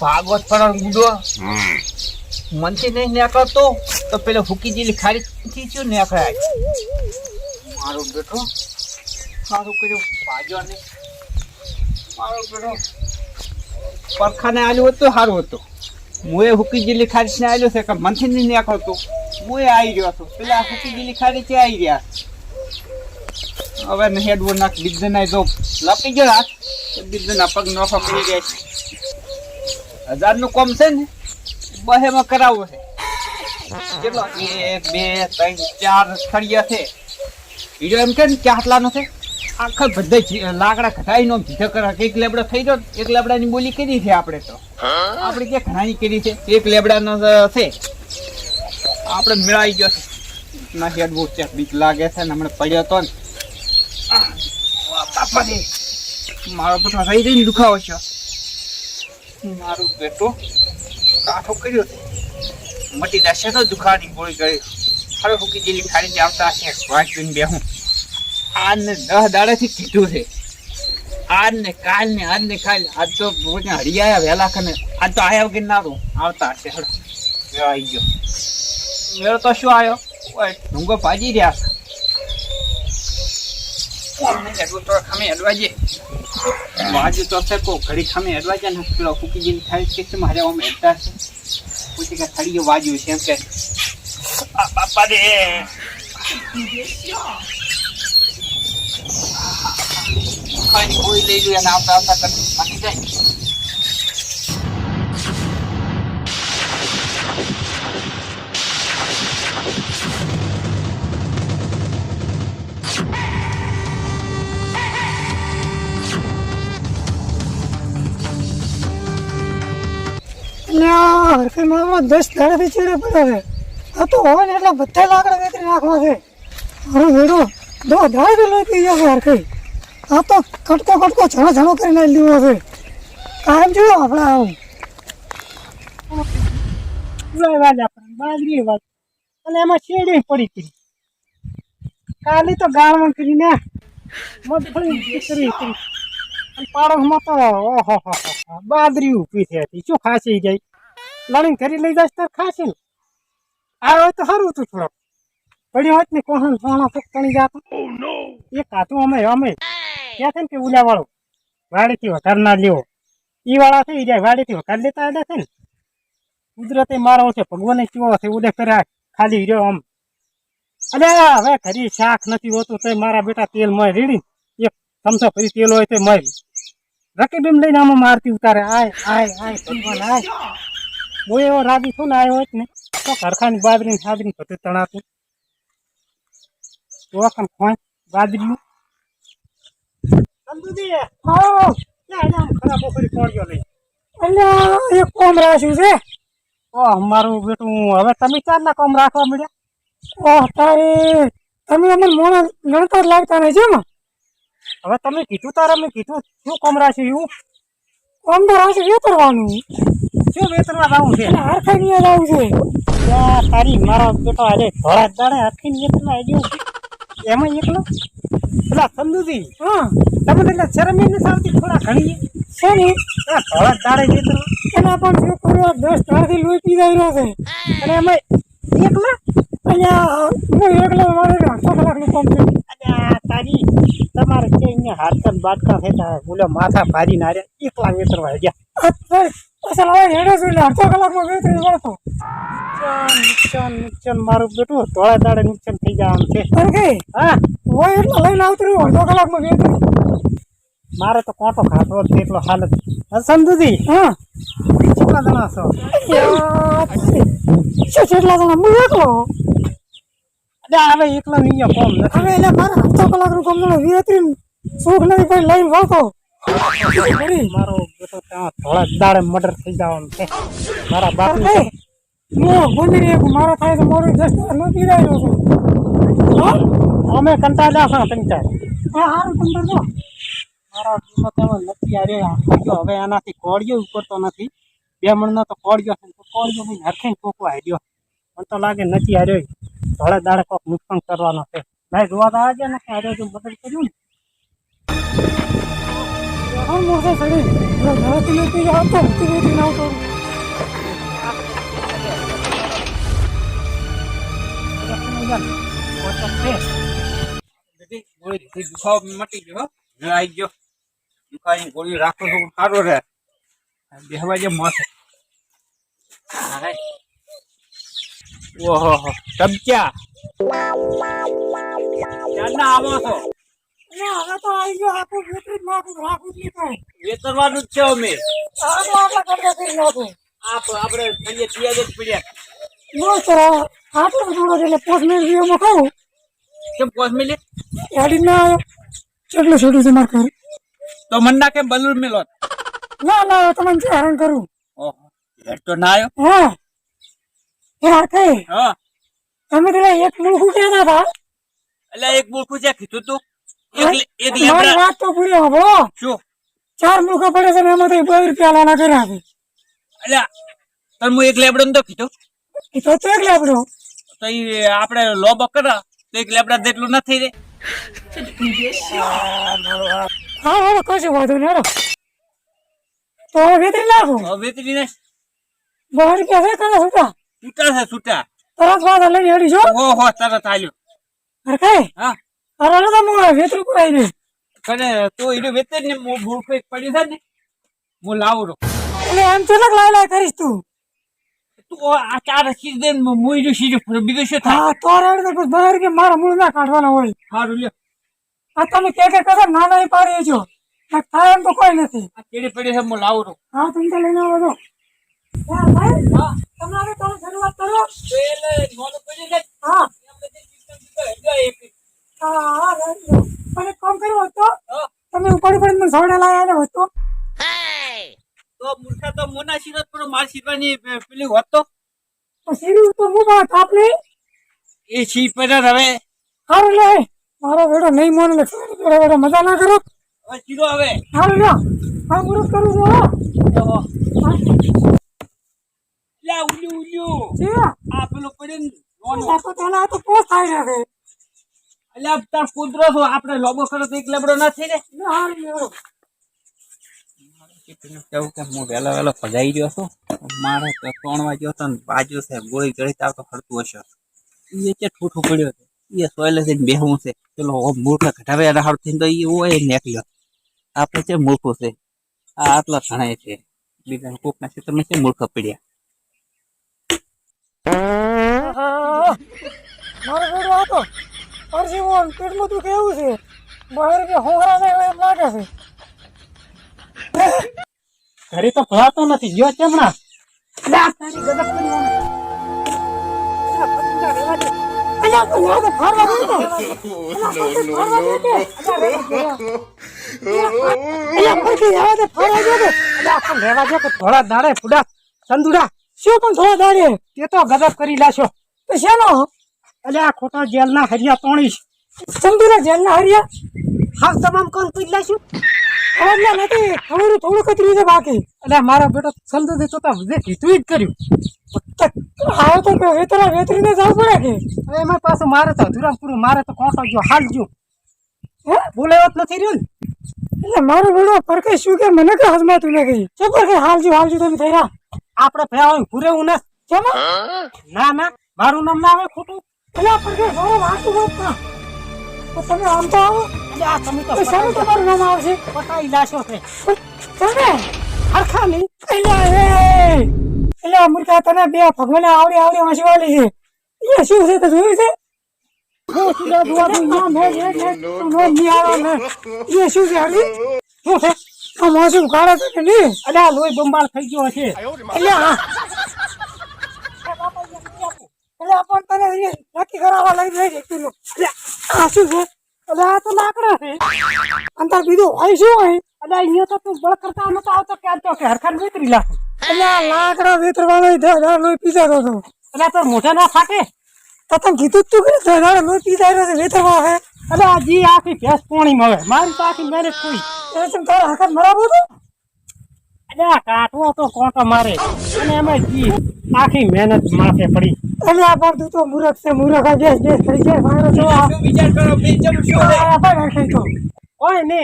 ભાગવત પણ ગુડો મનથી નહીં નીકળતો તો પેલો હુકી જેલી ખારી શું નીકળાય? મારો બેટો. સારું કર્યું. ભાગ્યો નહીં. મારો બેટો. પરખાને આવ્યું હતું સારું હતું. હું એ હુકી જેલી ખારી ને આવ્યો છે કે મનથી નહીં નીકળતો? હું આવી રહ્યો હતો. પેલા હુકી જીલી ખારી આવી ગયા હવે હેડવો નાખ બીજે ના તો લપી ગયો હાથ. બીજે પગનું કોમ છે ને, બહેમાં કરાવવું છે. કેટલો એક, બે, ત્રણ, ચાર છે. બીજો એમ કે ને કે આટલાનો છે. આખા બધા લાકડા કઢાઈ નો કરે, એક લેબડો થઈ ગયો એક લેબડાની બોલી કરી છે આપણે તો. આપણે ક્યાં ઘણાની કરી છે? એક લેબડાનો છે. આપણે મેળાઈ ગયો છે. ના હેડ બહુ બીક લાગે છે ને, હમણાં પડ્યો તો ને. મારો બેટો રહી રહીને દુખાવો છે મારું બેટો કાઠો કર્યો છે. મટી જશે તો દુખાની ગોળી કરી હવે હુકી જેલી ખાલી આવતા હશે વાંચીને બેહું. આજ ને દહ દાડેથી કીધું છે. આજ ને કાલ ને આજ ને કાલ. આજ તો બોલને હળી આયા વહેલા ખને આજ તો આયા વગર ના આવતા હશે. હડો આવી ગયો. મેળો તો શું આવ્યો ડુંગો ભાજી રહ્યા છે અમને હેડવું તો ખમે હેડવા જે બાજુ તો છે ઘડી ખામે હેડવા જાય ને પેલો ફૂકી જેની થાય કે મારે અમે હેડતા છે પૂછે કે થળીઓ વાજ્યું છે એમ કે બાપા દે કોઈ લઈ લ્યો અને આવતા આવતા કરી જાય હરખી મારમાં દસ દાડાથી ચીડે પડે છે. આ તો હવે ને એટલા બધા લાકડા વેતરી નાખવા છે. મારો વેડો, દો દાડે લઈ પી ગયો છે હરખી આ તો કટકો કટકો છણો છણો કરી નાખી દીધો છે. કાયમ જોયો આપણે આવું. વાત આપણે બાજરી વાત. અને એમાં શેરડી પડી હતી. કાલી તો ગાળમાં કરીને મગફળી કરી હતી. અને પાડોશમાં તો ઓહો હો હો બાદરી ઊભી થઈ હતી. શું ખાસી ગઈ? લણીને ઘરે લઈ જાય તાર ખાશે ને હોય તો સારું હતું થોડોક. પડ્યો હોત ને કોહણ સોણા ફૂક તણી જાતો. એ કાતું અમે અમે. ક્યાં છે ને કે ઉલા વાળો વાડીથી વઘાર ના લેવો ઈ વાળા થઈ જાય વાડીથી વઘાર લેતા આવ્યા છે ને. કુદરતે મારો છે ભગવાને કેવો છે ઉદય કર્યા ખાલી રહ્યો આમ. અલે હવે ઘરી શાક નથી હોતું તો મારા બેટા તેલ મય રેડી. એક ચમચો ફરી તેલ હોય તો મય. રકીબીમ લઈને આમાં મારતી ઉતારે. આય આય આય ભગવાન આય. હું એવો રાજી છું ને આવ્યો હોત ને, તો ઘરખાની બાજરીની સાદરી બધું તણાતું. રાખ્યું છે? ઓહ, મારું બેટું, હવે તમે ચારના કોમ રાખવા મળ્યા? ઓહ, તારે, તમે અમને મોણા જ લાગતા નહીં ને હવે તમે કીધું તારે, મેં કીધું, શું કોમ રાખ્યું? એવું કોમ તો રાખ્યું વેતરવાનું શું વેતરવા લાવું છે? હરખાઈ લાવું છે. તારી મારો બેટો આજે ધોળા દાડે હરખી વેતરમાં આવ્યો છે એમાં એકલો? પેલા સંદુજી હા. તમે એટલે શરમ નથી આવતી થોડા ઘણી છે ને આ ધોળા દાડે વેતન એના પણ છોકરો દસ દાડથી લોહી પી રહ્યો છે. અને એમાં એકલા? અહીંયા હું એકલો મારે અડધો કલાકનું કામ છે. તારી તમારે કે અહીંયા હાથકન બાટકા થતા બોલે માથા ભારી ના રહ્યા એકલા વેતરવા ગયા. અસલ હવે હેડો છું અડધો કલાકમાં વેતરી વળતો નુકસાન નુકસાન મારું બેટું ધોળા દાડે નુકસાન થઈ જવાનું છે. કે? હા. હોય એટલો લઈને આવતું અડધો કલાકમાં વેતરી મારે તો કોટો ખાતો જ એટલો હાલત સંધુજી. હા. કેટલા જણા છો? શું કેટલા જણા? હું એકલો? હવે એકલા નહીં કોમ નથી. હવે એટલે મારે અડધો કલાકનું કામ વેતરી સુખ નથી કોઈ લઈને વળતો મારો બેટો ત્યાં થોડા દાડે મર્ડર થઈ જવાનું છે. મારા બાપ હું એક મારો થાય તો મોડું દસ નથી પીરાયો છું. અમે કંટાળ્યા છો કંટાળ હા હારું કંટાળ મારા કિંમત એમાં નથી જો હવે એનાથી કોળિયો ઉપરતો નથી. બે મણનો તો કોળિયો છે તો કોળિયો ભાઈ હરખે કોકો હાર્યો મને તો લાગે નથી હાર્યો ધોળે દાડે કોક નુકસાન કરવાનો છે. ભાઈ જોવા તો આજે નથી હાર્યો જો મદદ કર્યું ને. કોણ મોસે સડી ઘરેથી લેતી જાવ તો ઊંચી લેતી ના તો બધી ગોળી દુખાવો મટી ગયો હો. જો આઈ ગયો દુખાવાની ગોળી રાખો તો સારો રહે બેહવા જે મસ્ત ઓહો હો ટબક્યા ક્યારના આવો છો ના હવે તો આવી ગયો આખું વેતરી નાખું રાખું જ વેતરવાનું જ છે અમે. આપણે ખાઈએ પિયા જ પડ્યા બસ તો આટલું થોડો એટલે પોસ્ટ મેળ વિડીયોમાં ખાવું કેમ પોસ મેલી એડી ના કેટલું છોડું છે મારે ઘર તો મન ના કેમ બલૂર મેલો? ના ના તમને જે હેરાન કરું ઓહો હેડ તો ના આવ્યો હા. હા કઈ હા તમે પેલા એક મૂળખું કહેતા હતા એટલે એક મૂળખું છે કીધું તું. એક લેબડા વાત તો પૂરી હબો શું? ચાર મુખા પડે છે ને એમાં તો બે રૂપિયા લાના કર્યા છે. એટલે તને હું એક લેબડો તો કીધું તો તો એક લેબડો. તો એ આપણે લોબ કરા તો એક લેબડા જેટલું નથી રે હા હા કશું વાંધો નહીં. તો વેતરી નાખો. હવે વેતરીને બે રૂપિયા છે તને છૂટા? છૂટા છે છૂટા. તરત વાત લઈને હેડી જો. હો હો તરત આલ્યો. અરે કઈ? હા. અરે તો હું વેતરું ને? કને તું એનું વેતર ને મો મૂર્ખું એક પડી છે ને હું લાવું રહું એટલે એમ તો લાય લાય કરીશ તું. તું આ ચાર સીઝન હું એનું સીધું બીજું શું થાય? હા તો રેડ તો બહાર કે મારા મૂળ ના કાઢવાના હોય. સારું લ્યો. આ તમે કે કે કદર નાના ઈ પાડી છો થાય એમ તો કોઈ નથી. આ કેડી પડી છે હું લાવું રહું હા તમે તો લઈને આવો ભાઈ હા. તમે શરૂઆત કરો. એટલે મોડું પડી છે હા. એમ બધી system બીજો હેડો એક. હા. પણ એક કામ કર્યો હતો તમે ઉપર ઉપર મને સોડા લાયા હતો તો મૂર્ખા તો મોના શિરત પર માર શિરવાની પેલી હતો પછી તો હું વાત આપણે એ શી પર હવે હારું લે મારો વેડો નહીં મોન લે બેટો વેડો મજા ના કરો હવે શીરો હવે હારું લે હા મુરત કરું જો લા ઉલ્યુ ઉલ્યું આ પેલું પડે ને. તો તેના તો પોસ થાય રહે અલ્યા તાર કૂતરો છો આપણે લોબો કરો તો એક લેબડો નથી હારું કેવું કે હું વહેલો વહેલો ભગાઈ ગયો છું. મારે ત્રણ વાગ્યો હતો ને બાજુ છે ગોળી ગળી તાવ ફરતું હશે. એ છે ઠૂઠું પડ્યો છે. એ સોયલે છે બેહવું છે. પેલો મૂર્ખ ઘટાવે હારું થઈને તો એ હોય નીકળ્યો. આપણે છે મૂર્ખું છે. આ આટલા ઘણા છે. બીજા કોકના ક્ષેત્રમાં છે મૂર્ખ પડ્યા. મારો હતો. અરજીવન પેટમાં તું કેવું છે? બહાર કે હોંગરા ને એમ લાગે છે. ઘરે તો ભરાતો નથી જો ચમણા ના તારી ગજબ કરી શું પણ થોડા દાડે? તે તો ગજબ કરી લાશો. તો શેનો આ ખોટા જેલના હરિયા તોણીશ ચંદુરા જેલના હરિયા? હા તમામ કોણ પૂછ લાશું અરે નથી થોડું થોડું કતરી છે બાકી. એટલે મારા બેટો સમજો દે તો જે કીધું જ કર્યું. આવો તો કે વેતરા વેતરીને જવું પડે કે? હવે એમાં પાછું મારે તો અધૂરા પૂરું મારે તો કોટો ગયો હાલ જો. હે? બોલાવત નથી રહ્યું ને. એટલે મારો બેડો પરકે શું કે મને કે હજમાં તું ગઈ? કે હાલ જો હાલ તમે થઈ રહ્યા આપણે ભયા હોય પૂરે હું ના કેમ ના ના મારું નામ ના આવે ખોટું. સોરો વાંચું ના તો તમે આમ તો આવો. આ તમે તો શાનું તમારું નામ આવશે પટાઈ લાશો છે. તમે હરખા નહીં એટલે એ! એટલે અમૃતા તને બે ભગવાને આવડી આવડી હસવાલી છે. એ શું છે તો જોયું છે? શું છે આ મોસમ કાળા છે કે નહીં? અલ્યા લોહી બંબાળ થઈ ગયો છે. હા. એટલે તને નક્કી કરાવવા લઈ જાય છે આ શું છે? એટલે આ તો લાકડા છે. અંતર બીજું હોય શું હોય? એટલે અહીંયા તો તું બળ કરતા નતો આવતો કે તો કે હરખાન વેતરી લાખ એટલે આ લાકડા વેતરવાનો દાદા લોહી પીધા હતો એટલે આ તો મોઢા ના ફાટે. તો તમે કીધું તું કે દાદા લોહી પીધા રહ્યો વેતરવા હે. એટલે આ જી આખી ભેંસ પોણી મળે. મારી તો આખી મેરેજ કોઈ એટલે તમે તારા હરખાન મરાવું તો એટલે કાઢવો તો કોટો મારે. અને એમાં જી આખી મહેનત માથે પડી. એટલે આ પર તું તો મૂરખ છે મૂરખ આ બેસ બેસ કરી જાય મારો તો આ વિચાર કરો બે શું છે? આ પણ તો. ઓય ને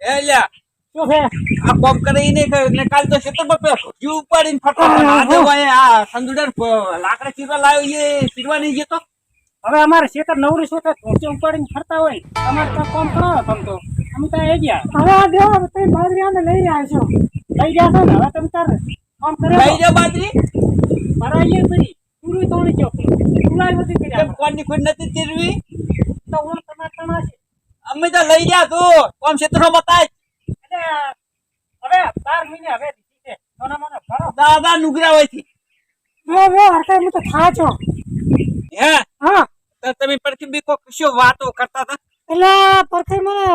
એ લ્યા શું છે? આ કોમ કરે ઈ ને કાલ તો ખેતરમાં પેલો જીવ ઉપાડીને ફરતો આ દેવાય આ સંદુડર લાકડા ચીરવા લાવ્યો એ ચીરવાની નહીં તો? હવે અમારે ખેતર નવરી શું થાય ધોચે ઉપાડીને ફરતા હોય. અમારે તો કોમ કરો તમ તો. અમે ત્યાં એ ગયા. હવે આ દેવા તમે બાજરીયાને લઈ રહ્યા છો. લઈ ગયા છો ને હવે તમે તાર કામ કરે લઈ જાઓ બાજરી. ભરાઈએ ફરી પૂરું તોડી ગયો પુલાઈ નથી કેમ કર્યા કોઈ નથી ચીરવી તો ઓણ તમારે તણા છે. અમે તો લઈ ગયા તું. કોમ ક્ષેત્રો બતાય. એટલે હવે બાર મહિને હવે દીધી છે. સોના મને ભરો દાદા નુગરા હોય છે હરકાઈ હું તો થાચો હે? હા. તો તમે પરથી કો કશો વાતો કરતા હતા? એટલે પરખે મને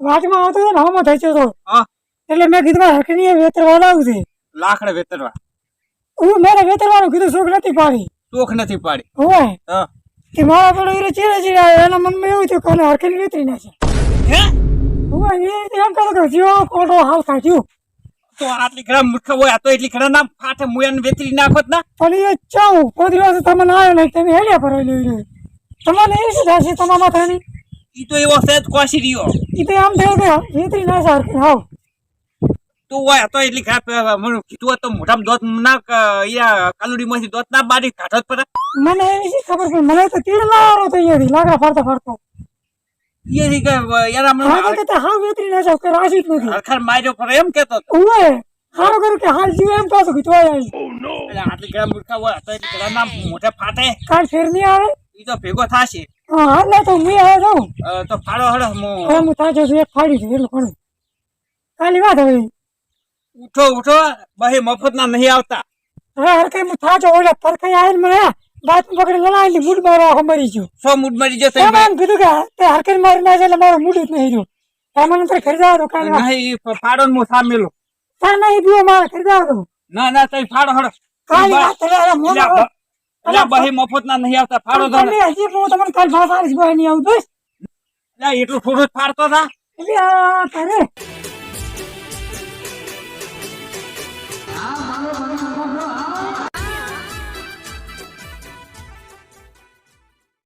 વાટમાં આવતો હતો ને હમો થઈ ગયો હતો હા. એટલે મેં કીધું હરકની વેતરવા લાવું છે. લાકડા વેતરવા. હું મેરે વેતરવાનું કીધું શોખ નથી પાડી. તોખ નથી પાડી. હોય હા. કે મારા પેલો હીરો ચીરે ચીરે આવ્યો એના મનમાં એવું થયું કોને હરકની વેતરી નાખે. હે? હું એ એમ કહેતો કે જીવો કોટો હાલ કાઢ્યું તો આટલી ઘણા મૂર્ખ હોય તો એટલી ઘણા ના ફાટે મુયાને વેતરી નાખોત ના? પણ એ ચાઉ પોતરી પાસે તમને આવ્યો નહીં તમે હેડ્યા પર લઈ તમને એ શું થશે તમારા માથાની? ઈ તો એવો સહેજ કોસી રહ્યો. એ તો આમ થયું કે વેતરી ના હરકની હાવ. તું હોય તો એટલી ખરાબ મને કીધું તો મોઢામાં દોત ના યા કાલુડીમાંથી દોત ના બારી કાઢત પર મને એવી શી ખબર પણ મને તો તીડ લાવવાનો તો ગયો લાકડા ફરતો કે યાર હા વેતરી ના જાવ કે રાશી નથી. હરખર માર્યો પર એમ કેતો. હારો કરું કે હાલ જીવ એમ કહું કે તોય આવી. એટલે આટલી ઘણા મૂર્ખા હોય તો એટલી ના ફાટે. કાલ ફેર નહીં આવે? ઈ તો ભેગો થાશે. હા હાલ તો હું આવે જાઉં. તો ફાડો હડો હવે હું હું એક ફાડી છું એટલું કોણ કાલી વાત હવે. ઉઠો ઉઠો બહે મફત ના નહીં આવતા. હવે હરખાઈ હું થાજો ઓલા પરખાઈ આવીને મને બાત પકડી લડાવી મૂડ મારો આખો મરી ગયો. સો મૂડ મરી જશે એમ કીધું કે તે હરખાઈ મારી ના એટલે મારો મૂડ જ નહીં રહ્યો. એમાં નંતર ખરીદા વાત નહીં ઈ ફાડો ને હું સામેલું. તાર નહીં બીઓ માર ખરીદા દો ના ના તઈ ફાડો હડો. કાલી વાત રે મો અલા બહે બ- એટલે બહી મફત ના નહીં આવતા ફાડો દો. તમે હજી હું તમને કાલ ભાષા બહે નહીં આવું બસ. એટલે થોડું ફાડતો હતા એટલે તારે